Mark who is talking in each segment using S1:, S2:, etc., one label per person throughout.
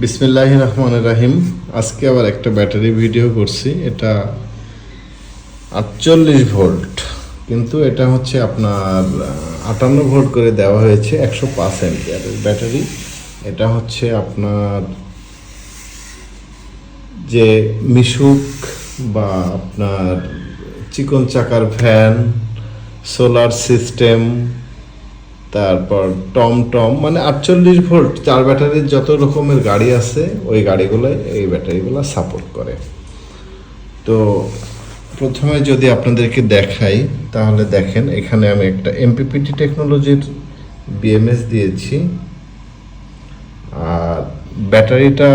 S1: বিসমিল্লাহ রহমান রাহিম। আজকে আবার একটা ব্যাটারি ভিডিও করছি। এটা আটচল্লিশ ভোল্ট। কিন্তু এটা হচ্ছে আপনার আটান্ন ভোল্ট করে দেওয়া হয়েছে একশো পাঁচ অ্যাম্পিয়ারের ব্যাটারি। এটা হচ্ছে আপনার যে মিশুক বা আপনার চিকন চাকার ফ্যান সোলার সিস্টেম তারপর টম টম মানে আটচল্লিশ ভোল্ট, চার ব্যাটারির যত রকমের গাড়ি আছে, ওই গাড়িগুলো এই ব্যাটারিগুলো সাপোর্ট করে। তো প্রথমে যদি আপনাদেরকে দেখাই, তাহলে দেখেন, এখানে আমি একটা এমপিপিটি টেকনোলজির বিএমএস দিয়েছি। আর ব্যাটারিটা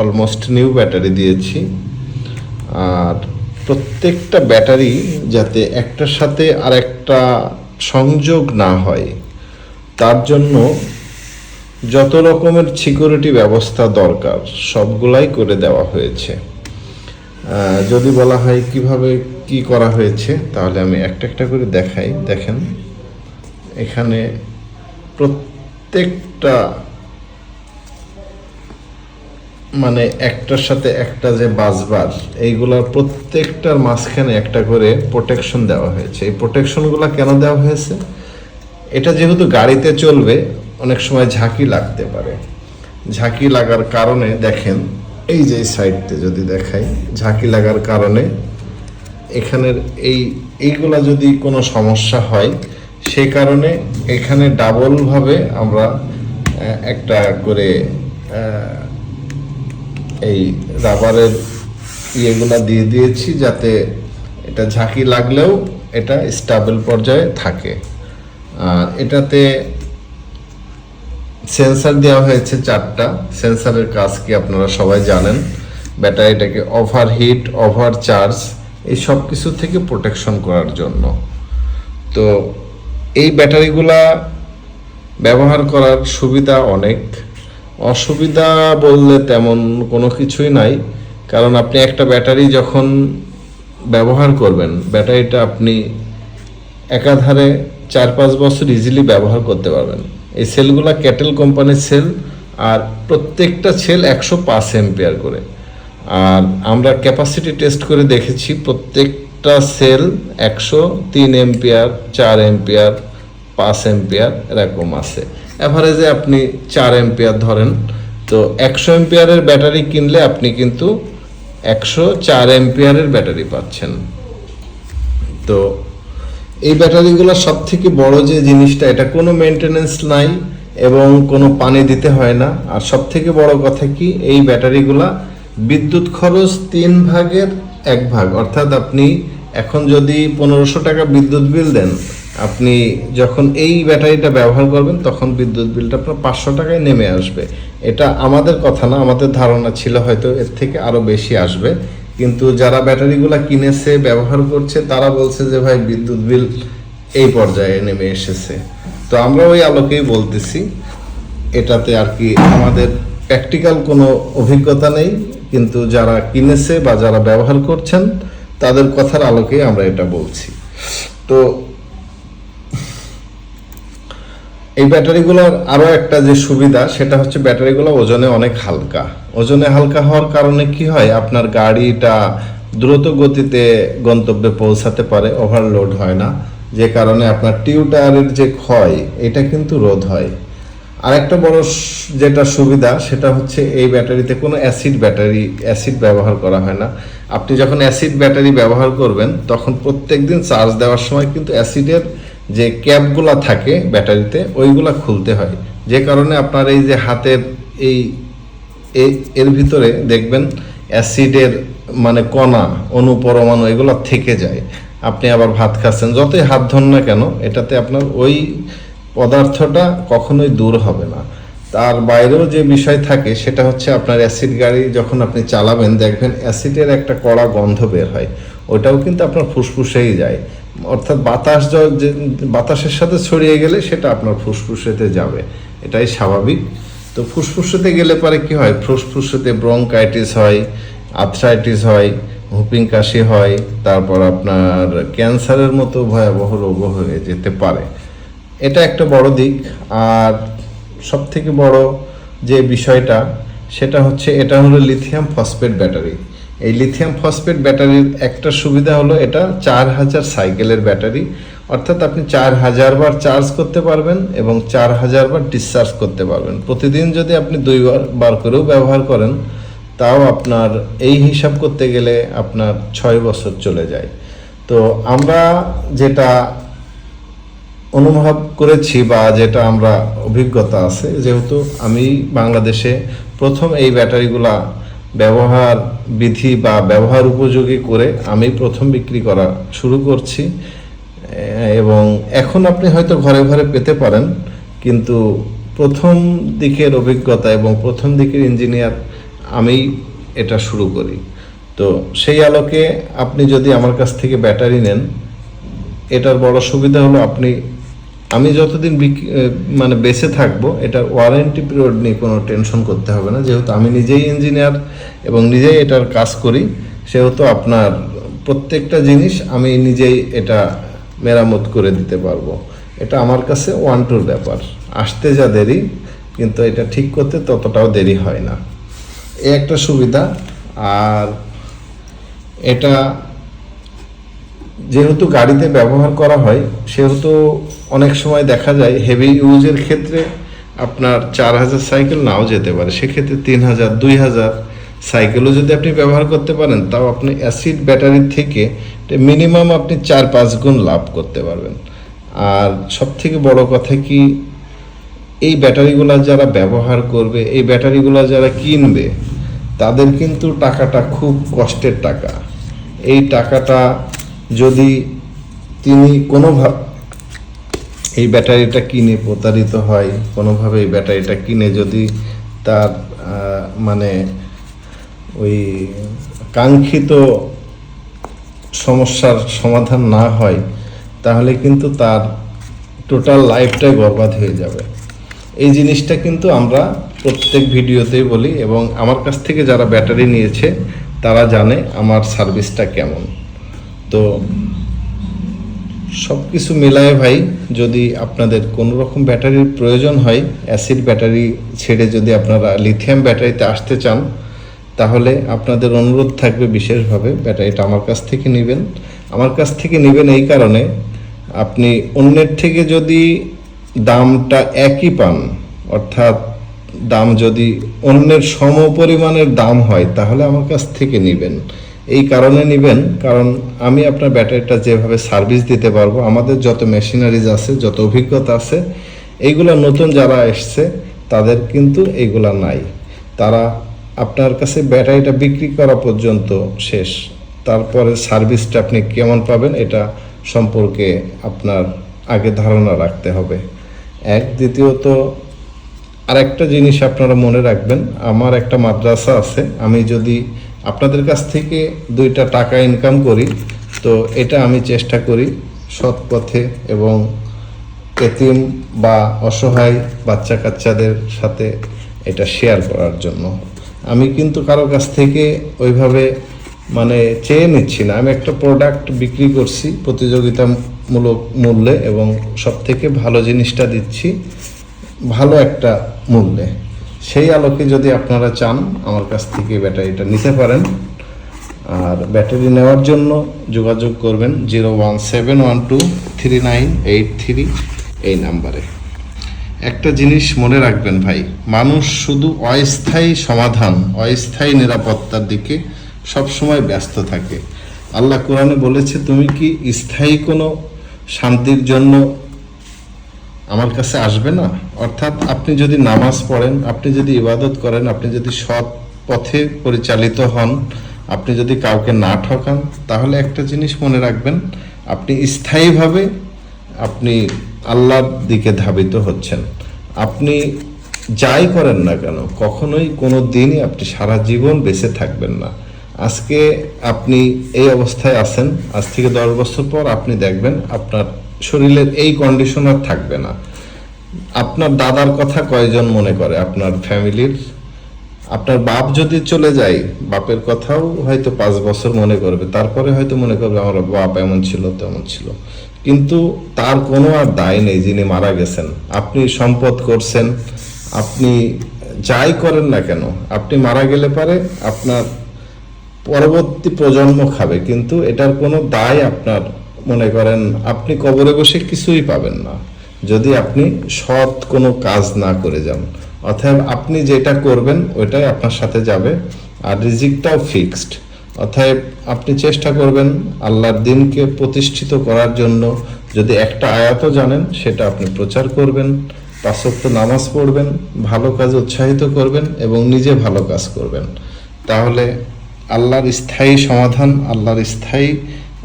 S1: অলমোস্ট নিউ ব্যাটারি দিয়েছি। আর প্রত্যেকটা ব্যাটারি যাতে একটার সাথে আর একটা সংযোগ না হয় তার জন্য যত রকমের সিকিউরিটি ব্যবস্থা দরকার, সবগুলাই করে দেওয়া হয়েছে। যদি বলা হয় কীভাবে কি করা হয়েছে, তাহলে আমি একটা একটা করে দেখাই। দেখেন, এখানে প্রত্যেকটা মানে একটার সাথে একটা যে বাসবার এইগুলার প্রত্যেকটার মাঝখানে একটা করে প্রোটেকশন দেওয়া হয়েছে। এই প্রোটেকশনগুলো কেন দেওয়া হয়েছে? এটা যেহেতু গাড়িতে চলবে, অনেক সময় ঝাঁকি লাগতে পারে। ঝাঁকি লাগার কারণে দেখেন, এই যে সাইডতে যদি দেখাই, ঝাঁকি লাগার কারণে এখানের এই, এইগুলা যদি কোনো সমস্যা হয়, সে কারণে এখানে ডাবলভাবে আমরা একটা করে এই রাবারের ইয়েগুলা দিয়ে দিয়েছি যাতে এটা ঝাঁকি লাগলেও এটা স্টাবেল পর্যায়ে থাকে। আর এটাতে সেন্সার দেওয়া হয়েছে চারটা। সেন্সারের কাজ কি আপনারা সবাই জানেন। ব্যাটারিটাকে ওভার হিট ওভার চার্জ এই সব কিছু থেকে প্রোটেকশন করার জন্য। তো এই ব্যাটারিগুলা ব্যবহার করার সুবিধা অনেক। অসুবিধা বললে তেমন কোনো কিছুই নাই। কারণ আপনি একটা ব্যাটারি যখন ব্যবহার করবেন ব্যাটারিটা আপনি একাধারে চার পাঁচ বছর ইজিলি ব্যবহার করতে পারবেন। এই সেলগুলো ক্যাটেল কোম্পানির সেল আর প্রত্যেকটা সেল একশো পাঁচ এম্পিয়ার করে। আর আমরা ক্যাপাসিটি টেস্ট করে দেখেছি প্রত্যেকটা সেল একশো তিন এম্পিয়ার চার এম্পিয়ার পাঁচ এম্পিয়ার এরকম আছে। অ্যাভারেজে আপনি চার এম্পিয়ার ধরেন, তো একশো এম্পিয়ারের ব্যাটারি কিনলে আপনি কিন্তু একশো চার এম্পিয়ারের ব্যাটারি পাচ্ছেন। তো এই ব্যাটারিগুলো সব থেকে বড় যে জিনিসটা, এটা কোনো মেনটেনেন্স নাই এবং কোনো পানি দিতে হয় না। আর সব থেকে বড় কথা কি, এই ব্যাটারিগুলা বিদ্যুৎ খরচ তিন ভাগের এক ভাগ। অর্থাৎ আপনি এখন যদি পনেরোশো টাকা বিদ্যুৎ বিল দেন, আপনি যখন এই ব্যাটারিটা ব্যবহার করবেন, তখন বিদ্যুৎ বিলটা আপনার পাঁচশো টাকায় নেমে আসবে। এটা আমাদের কথা না, আমাদের ধারণা ছিল হয়তো এর থেকে আরও বেশি আসবে। কিন্তু যারা ব্যাটারিগুলা কিনেছে, ব্যবহার করছে, তারা বলছে যে, ভাই, বিদ্যুৎ বিল এই পর্যায়ে নেমে এসেছে। তো আমরা ওই আলোকেই বলতেছি। এটাতে আর কি আমাদের প্র্যাকটিক্যাল কোনো অভিজ্ঞতা নেই, কিন্তু যারা কিনেছে বা যারা ব্যবহার করছেন, তাদের কথার আলোকেই আমরা এটা বলছি। তো এই ব্যাটারিগুলোর আরও একটা যে সুবিধা, সেটা হচ্ছে ব্যাটারিগুলো ওজনে অনেক হালকা। ওজনে হালকা হওয়ার কারণে কি হয়, আপনার গাড়িটা দ্রুত গতিতে গন্তব্যে পৌঁছাতে পারে ওভারলোড হয় না। যে কারণে আপনার টিউটারের যে ক্ষয়, এটা কিন্তু রোধ হয়। আরেকটা বড় যেটা সুবিধা, সেটা হচ্ছে এই ব্যাটারিতে কোনো অ্যাসিড ব্যাটারি অ্যাসিড ব্যবহার করা হয় না। আপনি যখন অ্যাসিড ব্যাটারি ব্যবহার করবেন, তখন প্রত্যেক দিন চার্জ দেওয়ার সময় কিন্তু অ্যাসিডের যে ক্যাপগুলা থাকে ব্যাটারিতে, ওইগুলা খুলতে হয়। যে কারণে আপনার এই যে হাতের এই এর ভিতরে দেখবেন অ্যাসিডের মানে কণা অনুপরমাণু এগুলো থেকে যায়। আপনি আবার ভাত খাচ্ছেন, যতই হাত ধন না কেন, এটাতে আপনার ওই পদার্থটা কখনোই দূর হবে না। তার বাইরেও যে বিষয় থাকে, সেটা হচ্ছে আপনার অ্যাসিড গাড়ি যখন আপনি চালাবেন, দেখবেন অ্যাসিডের একটা কড়া গন্ধ বের হয়। ওটাও কিন্তু আপনার ফুসফুসেই যায়। অর্থাৎ বাতাস বাতাসের সাথে ছড়িয়ে গেলে সেটা আপনার ফুসফুসেতে যাবে। এটাই স্বাভাবিক। তো ফুসফুসেতে গেলে পরে কি হয়? ফুসফুসেতে ব্রঙ্কাইটিস হয়, আর্থ্রাইটিস হয়, হুপিং কাশি হয়, তারপর আপনার ক্যান্সারের মতো ভয়াবহ রোগ হয়ে যেতে পারে। এটা একটা বড় দিক। আর সব থেকে বড় যে বিষয়টা, সেটা হচ্ছে এটা হলো লিথিয়াম ফসফেট ব্যাটারি। এই লিথিয়াম ফসফেট ব্যাটারির একটা সুবিধা হলো এটা চার হাজার সাইকেলের ব্যাটারি অর্থাৎ আপনি চার হাজার বার চার্জ করতে পারবেন এবং চার হাজার বার ডিসচার্জ করতে পারবেন। প্রতিদিন যদি আপনি দুইবার বার করেও ব্যবহার করেন, তাও আপনার এই হিসাব করতে গেলে আপনার ছয় বছর চলে যায়। তো আমরা যেটা অনুভব করেছি বা যেটা আমরা অভিজ্ঞতা আছে, যেহেতু আমি বাংলাদেশে প্রথম এই ব্যাটারিগুলা ব্যবহার বিধি বা ব্যবহার উপযোগী করে আমি প্রথম বিক্রি করা শুরু করছি, এবং এখন আপনি হয়তো ঘরে ঘরে পেতে পারেন, কিন্তু প্রথম দিকের অভিজ্ঞতা এবং প্রথম দিকের ইঞ্জিনিয়ার আমি এটা শুরু করি। তো সেই আলোকে আপনি যদি আমার কাছ থেকে ব্যাটারি নেন, এটার বড় সুবিধা হলো আপনি আমি যতদিন মানে বেঁচে থাকব, এটার ওয়ারেন্টি পিরিয়ড নিয়ে কোনো টেনশন করতে হবে না। যেহেতু আমি নিজেই ইঞ্জিনিয়ার এবং নিজেই এটার কাজ করি, সেহেতু আপনার প্রত্যেকটা জিনিস আমি নিজেই এটা মেরামত করে দিতে পারব। এটা আমার কাছে ওয়ান টুর ব্যাপার। আসতে যা দেরি, কিন্তু এটা ঠিক করতে ততটাও দেরি হয় না। এ একটা সুবিধা। আর এটা যেহেতু গাড়িতে ব্যবহার করা হয়, সেহেতু অনেক সময় দেখা যায় হেভি ইউজের ক্ষেত্রে আপনার চার হাজার সাইকেল নাও যেতে পারে। সেক্ষেত্রে তিন হাজার, দুই হাজার সাইকেলও যদি আপনি ব্যবহার করতে পারেন, তাও আপনি অ্যাসিড ব্যাটারির থেকে মিনিমাম আপনি চার পাঁচ গুণ লাভ করতে পারবেন। আর সব থেকে বড় কথা কি, এই ব্যাটারিগুলো যারা ব্যবহার করবে, এই ব্যাটারিগুলো যারা কিনবে, তাদের কিন্তু টাকাটা খুব কষ্টের টাকা। এই টাকাটা যদি তিনি কোনোভাবে এই ব্যাটারিটা কিনে প্রতারিত হয়, কোনোভাবে এই ব্যাটারিটা কিনে যদি তার মানে ওই কাঙ্ক্ষিত সমস্যার সমাধান না হয়, তাহলে কিন্তু তার টোটাল লাইফটাই বরবাদ হয়ে যাবে। এই জিনিসটা কিন্তু আমরা প্রত্যেক ভিডিওতেই বলি এবং আমার কাছ থেকে যারা ব্যাটারি নিয়েছে, তারা জানে আমার সার্ভিসটা কেমন। তো সব কিছু মেলায় ভাই, যদি আপনাদের কোনো রকম ব্যাটারির প্রয়োজন হয়, অ্যাসিড ব্যাটারি ছেড়ে যদি আপনারা লিথিয়াম ব্যাটারিতে আসতে চান, তাহলে আপনাদের অনুরোধ থাকবে বিশেষভাবে ব্যাটারিটা আমার কাছ থেকে নেবেন। আমার কাছ থেকে নেবেন এই কারণে, আপনি অন্যের থেকে যদি দামটা একই পান, অর্থাৎ দাম যদি অন্যের সম পরিমাণের দাম হয়, তাহলে আমার কাছ থেকে নেবেন। এই কারণে নেবেন, কারণ আমি আপনার ব্যাটারিটা যেভাবে সার্ভিস দিতে পারব, আমাদের যত মেশিনারিজ আছে, যত অভিজ্ঞতা আছে, এইগুলো নতুন যারা এসছে, তাদের কিন্তু এইগুলা নাই। তারা আপনার কাছে ব্যাটারিটা বিক্রি করা পর্যন্ত শেষ। তারপরে সার্ভিসটা আপনি কেমন পাবেন, এটা সম্পর্কে আপনার আগে ধারণা রাখতে হবে। এক, দ্বিতীয়ত, আরেকটা জিনিস আপনারা মনে রাখবেন, আমার একটা মাদ্রাসা আছে, আমি যদি আপনাদের কাছ থেকে দুইটা টাকা ইনকাম করি, তো এটা আমি চেষ্টা করি সৎ পথে এবং এতিম বা অসহায় বাচ্চা কাচ্চাদের সাথে এটা শেয়ার করার জন্য। আমি কিন্তু কারও কাছ থেকে ওইভাবে মানে চেয়ে নিচ্ছি না। আমি একটা প্রোডাক্ট বিক্রি করছি, প্রতিযোগিতামূলক মূল্যে এবং সব থেকে ভালো জিনিসটা দিচ্ছি, ভালো একটা মূল্যে। সেই আলোকে যদি আপনারা চান, আমার কাছ থেকে ব্যাটারিটা নিতে পারেন। আর ব্যাটারি নেওয়ার জন্য যোগাযোগ করবেন zero one seven one two three nine eight three এই নাম্বারে। একটা জিনিস মনে রাখবেন ভাই, মানুষ শুধু অস্থায়ী সমাধান, অস্থায়ী নিরাপত্তার দিকে সবসময় ব্যস্ত থাকে। আল্লাহ কোরআনে বলেছে, তুমি কি স্থায়ী কোনো শান্তির জন্য আমার কাছে আসবে না। অর্থাৎ আপনি যদি নামাজ পড়েন, আপনি যদি ইবাদত করেন, আপনি যদি সৎ পথে পরিচালিত হন, আপনি যদি কাউকে না ঠকান, তাহলে একটা জিনিস মনে রাখবেন, আপনি স্থায়ীভাবে আপনি আল্লাহর দিকে ধাবিত হচ্ছেন। আপনি যাই করেন না কেন, কখনোই কোনো দিনই আপনি সারা জীবন বেঁচে থাকবেন না। আজকে আপনি এই অবস্থায় আছেন, আজ থেকে দশ বছর পর আপনি দেখবেন আপনার শরীরের এই কন্ডিশন আর থাকবে না। আপনার দাদার কথা কয়জন মনে করে? আপনার ফ্যামিলির আপনার বাপ যদি চলে যায়, বাপের কথাও হয়তো পাঁচ বছর মনে করবে। তারপরে হয়তো মনে করবে, আমার বাপ এমন ছিল, তেমন ছিল। কিন্তু তার কোনো আর দায় নেই যিনি মারা গেছেন। আপনি সম্পদ করছেন, আপনি যাই করেন না কেন, আপনি মারা গেলে পারে আপনার পরবর্তী প্রজন্ম খাবে। কিন্তু এটার কোনো দায় আপনার মনে করেন, আপনি কবরে বসে কিছুই পাবেন না। যদি আপনি সৎ কোনো কাজ না করে যান, অতএব আপনি যেটা করবেন, ওইটাই আপনার সাথে যাবে, আর রিজিকটাও ফিক্সড। অতএব আপনি চেষ্টা করবেন আল্লাহর দিনকে প্রতিষ্ঠিত করার জন্য। যদি একটা আয়াতও জানেন, সেটা আপনি প্রচার করবেন পাঁচক্ত নামাজ পড়বেন, ভালো কাজ উৎসাহিত করবেন এবং নিজে ভালো কাজ করবেন। তাহলে আল্লাহর স্থায়ী সমাধান, আল্লাহর স্থায়ী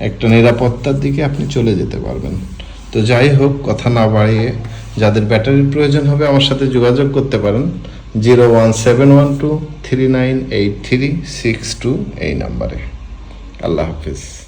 S1: একটা নিরাপত্তার দিকে আপনি চলে যেতে পারবেন। তো যাই হোক, কথা না বাড়িয়ে যাদের ব্যাটারির প্রয়োজন হবে আমার সাথে যোগাযোগ করতে পারেন। Zero one seven one two three nine eight three six two এই নাম্বারে। আল্লাহ হাফিজ।